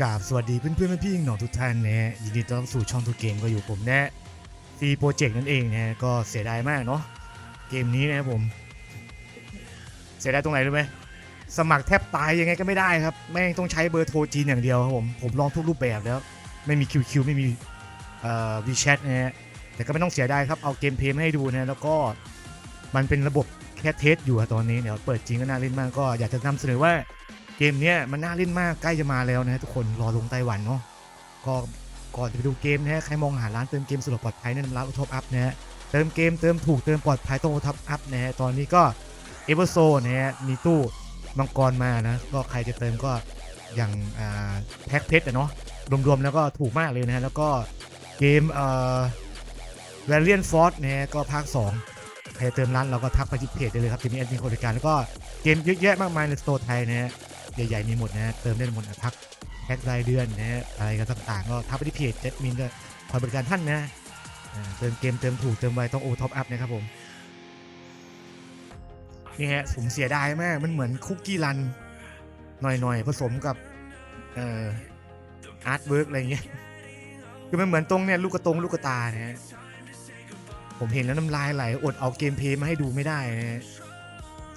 กราบสวัสดีเพื่อนเพื่อนๆพี่ๆน้องทุกท่านนะฮะยินดีต้อนรับสู่ช่องทูเกมก็อยู่ผมแนะซีโปรเจกต์นั่นเองนะก็เสียดายมากเนาะเกมนี้นะครับผม เสียดายตรงไหนรู้ไหมสมัครแทบตายยังไงก็ไม่ได้ครับแม่งต้องใช้เบอร์โทรจีนอย่างเดียวครับผมผมลองทุกรูปแบบแล้ว ไม่มี QQ ไม่มีเอ่อ WeChat นะฮะแต่ก็ไม่ต้องเสียดายครับเอาเกมเพลย์มาให้ดูนะแล้วก็มันเป็นระบบแค่เทสอยู่ตอนนี้เดี๋ยวเปิดจริงก็น่าเล่นมากก็อยากจะนำเสนอว่า เกมเนี้ยมันน่าเล่นมากใกล้จะมาแล้วนะฮะทุกคนรอลงไต้หวันเนาะก็ก่อนจะไปดูเกมนะฮะใครมองหาร้านเติมเกมสะดวกปลอดภัยแนะนำร้านโอท็อปอัพนะฮะเติมเกมเติมถูกเติมปลอดภัยต้องโอท็อปอัพนะฮะตอนนี้ก็เอเวอร์โซนะฮะมีตู้มังกรมานะก็ใครจะเติมก็อย่างอ่าแพ็คเพชรอะเนาะรวมๆแล้วก็ถูกมากเลยนะฮะแล้วก็เกมเอ่อแวลเลียนฟอร์สนะฮะก็ภาค 2 ใครเติมร้านเราก็ทักไปที่เพจได้เลยครับจะมีแอดมินคนบริการแล้วก็เกมเยอะแยะมากมายในสโตร์ไทยนะฮะ ใหญ่ๆมีหมดนะฮะเติมได้หมดนะพักแพ็ครายเดือนนะฮะอะไรกันต่างๆก็ทักไปที่เพจเจ็ดมินก็คอยบริการท่านนะเติมเกมเติมถูกเติมไวต้องโอท็อปอัพนะครับผมนี่ฮะผมเสียดายมากมันเหมือนคุกกี้รันหน่อยๆผสมกับเอ่ออาร์ตเวิร์กอะไรเงี้ยคือมันเหมือนตรงเนี่ยลูกกระตงลูกกระตานะฮะผมเห็นแล้วน้ำลายไหลอดเอาเกมเพลย์มาให้ดูไม่ได้นะฮะ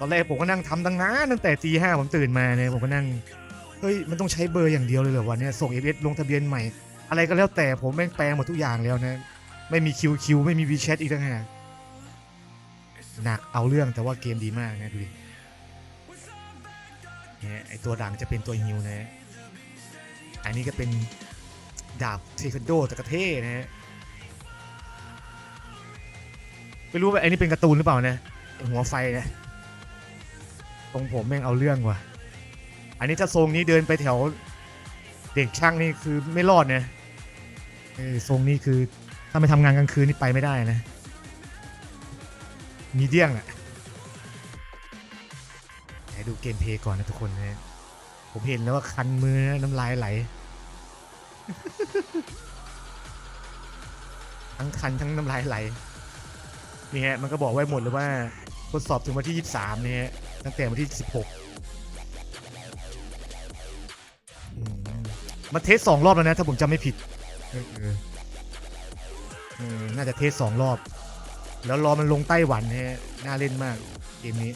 ตอนแรกผมก็นั่งทำตั้งนานตั้งแต่ตีห้าผมตื่นมาเนี่ยผมก็นั่งเฮ้ยมันต้องใช้เบอร์อย่างเดียวเลยเหรอวันนี้ส่งเอฟลงทะเบียนใหม่ อะไรก็แล้วแต่ผมแม่งแปลงหมดทุกอย่างแล้วนะไม่มีคิวคิวไม่มีวีแชทอีกต่างหากหนักเอาเรื่องแต่ว่าเกมดีมากนะดูดิเนี่ยไอตัวดังจะเป็นตัวฮิวนะอันนี้ก็เป็นดาบเทควันโดตะกะเท่นะฮะไม่รู้ว่าไอ้นี่เป็นการ์ตูนหรือเปล่านะหัวไฟนะ ตรงผมแม่งเอาเรื่องว่ะ อันนี้ถ้าทรงนี้เดินไปแถว เด็กช่างนี่คือไม่รอดนะเออทรงนี้คือถ้าไม่ทำงานกลางคืนนี่ไปไม่ได้นะ มีเดี้ยงอะไหนดูเกมเพลย์ก่อนนะทุกคนนะ ผมเห็นแล้วว่าคันมือนะน้ำลายไหล ทั้งคันทั้งน้ำลายไหล นี่ฮะมันก็บอกไว้หมดเลยว่าทดสอบถึงวันที่ 23เนี่ยฮะ ตั้งแต่วันที่ 16มมาเทสสองรอบแล้วนะ ถ้าผมจำไม่ผิดน่าจะเทสสองรอบ แล้วรอมันลงไต้หวันเนี่ยน่าเล่นมาก เกมนี้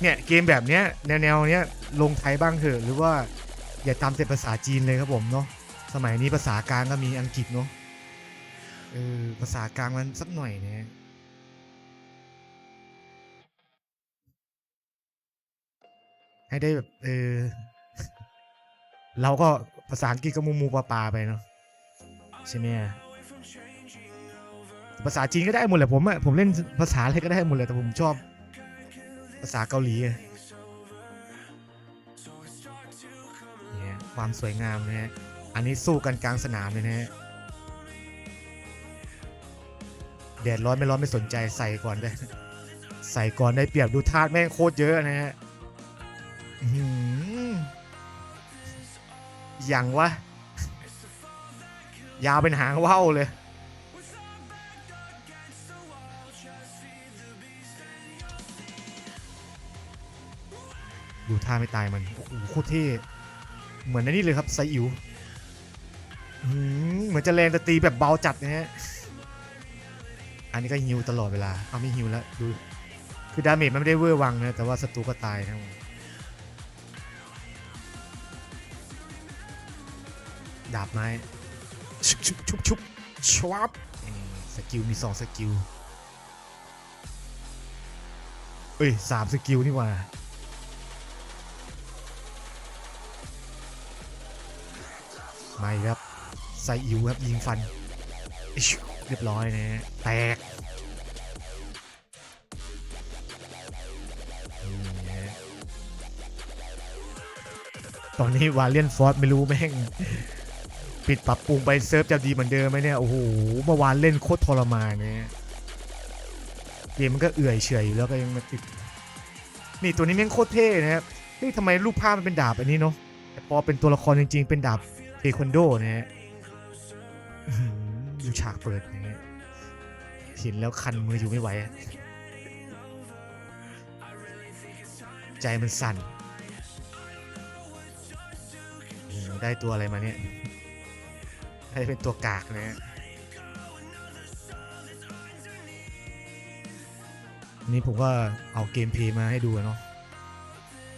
เนี่ย เกมแบบเนี้ยแนวแนวๆเนี้ยลงไทยบ้างเถอะ หรือว่าอย่าตามแต่ภาษาจีนเลยครับผมเนาะสมัยนี้ภาษากลางก็มีอังกฤษเนาะเออภาษากลางมันสักหน่อยเนี่ย ให้ได้แบบเออเราก็ภาษาอังกฤษก็มูมูปลาปลาไปเนาะใช่ไหมภาษาจีนก็ได้หมดแหละผมอะผมเล่นภาษาอะไรก็ได้หมดเลยแต่ผมชอบภาษาเกาหลีอะเนี่ยความสวยงามนะฮะอันนี้สู้กันกลางสนามเลยนะฮะแดดร้อนไม่ร้อนไม่สนใจใส่ก่อนได้ ใส่ก่อนได้เปรียบดูธาตุแม่งโคตรเยอะนะฮะ อย่างวะ ยาวเป็นหางว่าวเลย ดูท่าไม่ตายมัน โอ้โหโคตรเท่ เหมือนในนี่เลยครับไซอิ๋วเหมือนจะแรงแต่ตีแบบเบาจัดนะฮะ อันนี้ก็ฮิวตลอดเวลา เอาไม่ฮิวแล้ว ดู คือดาเมจมันไม่ได้เวอร์วังนะ แต่ว่าศัตรูก็ตายนะ ดาบไม้ชุบชุบชุบชุบชวับสกิลมีสองสกิลเอ้ยสามสกิลนี่ว่าไม่ครับใส่อิวครับยิงฟัน เรียบร้อยนะแตกตอนนี้วาเลียนฟอร์สไม่รู้แม่ง ปิดปรับปรุงไปเซิร์ฟจะดีเหมือนเดิมไหมเนี่ย โอ้โห เมื่อวานเล่นโคตรทรมานเนี่ยเกมมันก็เอื่อยเฉยอยู่แล้วก็ยังมาติด นี่ตัวนี้แม่งโคตรเท่นะครับ เฮ้ยทำไมรูปภาพมันเป็นดาบอันนี้เนาะ แต่พอเป็นตัวละครจริง ๆ เป็นดาบเทควันโดนะฮะดูฉากเปิดนะฮะเห็นแล้วคันมืออยู่ไม่ไหว ใจมันสั่น ได้ตัวอะไรมาเนี่ย ให้เป็นตัวกากนะฮะอันนี่ผมก็เอาเกมเพย์มาให้ดูเนาะ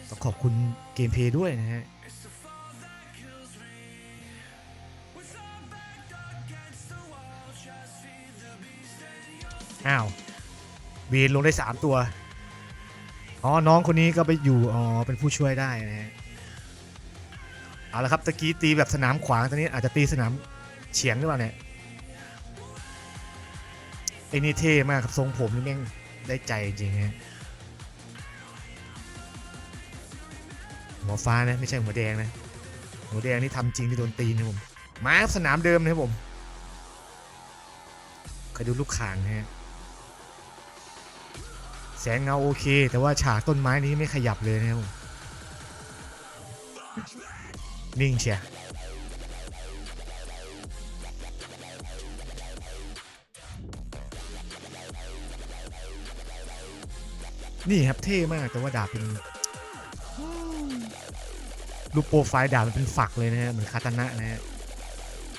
ต้องขอบคุณเกมเพย์ด้วยนะฮะอ้าวเวนลงได้ 3 ตัว อ๋อ น้องคนนี้ก็ไปอยู่ อ๋อ เป็นผู้ช่วยได้นะฮะ เอาละครับ ตะกี้ตีแบบสนามขวาง ตอนนี้อาจจะตีสนาม เฉียงหรือเปล่าเนี่ยไอ้นี่เท่มากครับทรงผมนี่แม่งได้ใจจริงฮะหัวฟ้านะไม่ใช่หัวแดงนะหัวแดงนี่ทำจริงที่โดนตีนะผมมาสนามเดิมนะครับผมเคยดูลูกข่างนะฮะแสงเงาโอเค แต่ว่าฉากต้นไม้นี้ไม่ขยับเลยนะครับผมนิ่งเชีย นี่ครับเท่มากแต่ว่าดาบเป็นรูปโปรไฟล์ดาบมันเป็นฝักเลยนะฮะเหมือนคาตานะนะฮะ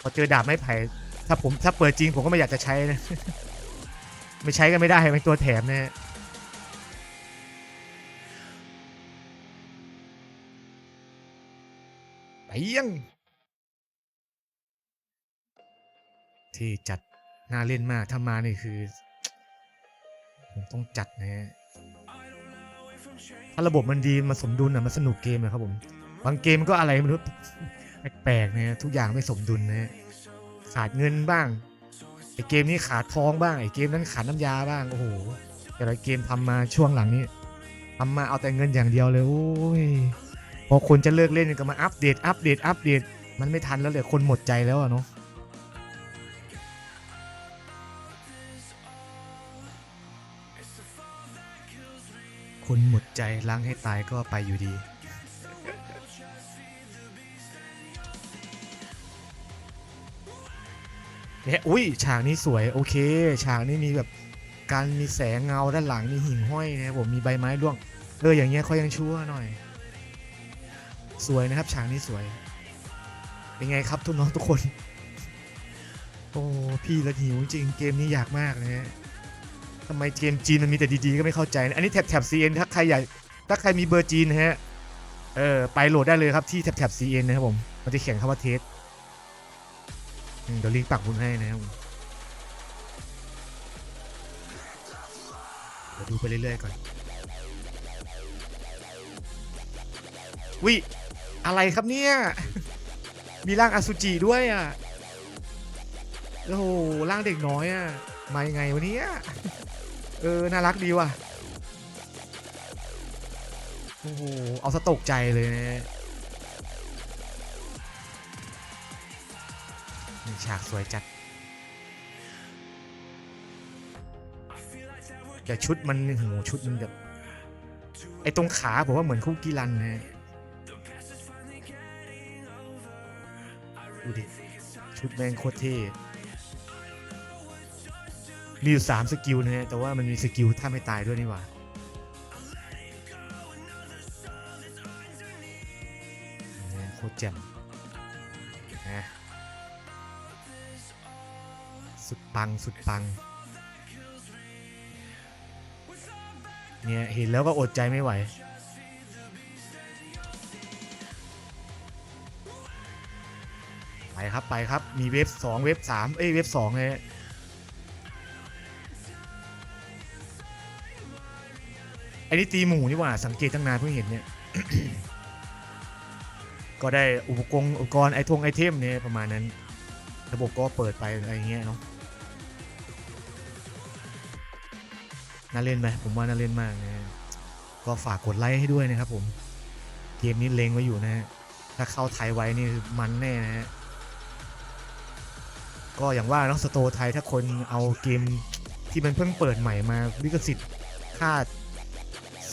พอเจอดาบไม้ไผ่ถ้าผมถ้าเปิดจริงผมก็ไม่อยากจะใช้นะ ไม่ใช้กันไม่ได้เป็นตัวแถมนะฮะไปยังที่จัดน่าเล่นมากถ้ามานี่คือ ผมต้องจัดนะฮะ ถ้าระบบมันดีมาสมดุลอะมันสนุกเกมนะครับผม บางเกมก็อะไรไม่รู้แปลกๆนะทุกอย่างไม่สมดุลนะขาดเงินบ้างไอเกมนี้ขาดทองบ้างไอเกมนั้นขาดน้ำยาบ้างโอ้โหแต่ละเกมทำมาช่วงหลังนี้ทำมาเอาแต่เงินอย่างเดียวเลยโอ้ยพอคนจะเลิกเล่นก็มาอัปเดตอัปเดตอัปเดตมันไม่ทันแล้วเลยคนหมดใจแล้วอะเนาะ คนหมดใจล้างให้ตายก็ไปอยู่ดี เนี่ยอุ้ยฉากนี้สวยโอเค ฉากนี้มีแบบการมีแสงเงาด้านหลังมีหิ่งห้อยนะครับผมมีใบไม้ร่วง เอออย่างเงี้ยเขายังชั่วหน่อย สวยนะครับฉากนี้สวย เป็นไงครับทุกน้องทุกคน โอ้พี่ละหิวจริงเกมนี้อยากมากนะฮะำไมเกมจีนมันมีแต่ดีๆก็ไม่เข้าใจนะอันนี้แท็บแท็บ CN ถ้าใครอยากถ้าใครมีเบอร์จีนฮะเออไปโหลดได้เลยครับที่แท็บแท็บ CN นนะครับผมมันจะเขียนคำว่าเทสเดี๋ยวลิงก์ปักบุญให้นะครับมเดี๋ยวดูไปเรื่อยๆก่อนวิอะไรครับเนี่ย มีร่างอสุจิด้วยอะ โอ้โหร่างเด็กน้อยอะ มายังไงวะเนี่ย เออ น่ารักดีว่ะ โอ้โห เอาสะตกใจเลยนะนี่ฉากสวยจัด แต่ชุดมันโอ้โหชุดมันแบบ ไอตรงขาผมว่าเหมือนคุกกี้รันนะดูดิ ชุดแมงโคตรเท่ มีอยู่3สกิลนะฮะแต่ว่ามันมีสกิลถ้าไม่ตายด้วยนี่หว่าโคตรแจ่มนะสุดปังสุดปังเนี่ยเห็นแล้วก็อดใจไม่ไหวไปครับไปครับมีเว็บสองเว็บสามเอ้ยเว็บสองเลย อ้นี่ตีหมูนี่หว่าสังเกตตั้งนานเพิ่งเห็นเนี่ย ก็ได้อุปกรณ์อุปกรณ์ไอทงไอเทมเนี่ยประมาณนั้น ระบบก็เปิดไปอะไรอเงี้ยเนาะน่าเล่นไหมผมว่าน่าเล่นมากนะก็ฝากกดไลค์ให้ด้วยนะครับผม เกมนี้เลงไว้อยู่นะฮะถ้าเข้าไทยไว้นี่คือมันแน่นะฮะก็อย่างว่าเนาะสโตรไทยถ้าคนเอาเกมที่มันเพิ่งเปิดใหม่มาลิขสิทธิ์ค่า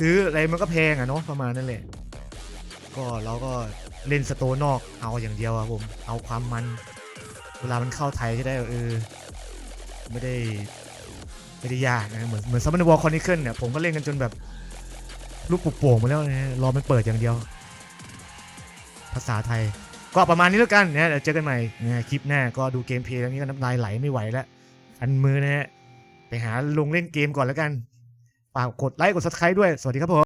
ซื้ออะไรมันก็แพงอะเนาะประมาณนั่นแหละ ก็เราก็เล่นสโตนอกเอาอย่างเดียวอะผมเอาความมัน เวลามันเข้าไทยก็ได้เออไม่ได้ไม่ได้ยากนะเหมือนเหมือนซัมเมอร์วอลคอนเคเกิลเนี่ยผมก็เล่นกันจนแบบลูกปุบโป่งมาแล้วนะรอมันเปิดอย่างเดียว ภาษาไทย ก็ประมาณนี้แล้วกันนะเดี๋ยวเจอกันใหม่นะคลิปหน้าก็ดูเกมเพลย์แล้วนี้ก็น้ำลายไหลไม่ไหวแล้วอันมือนะฮะไปหาลงเล่นเกมก่อนแล้วกัน ฝากกดไลค์กดซับสไคร b e ด้วย สวัสดีครับผม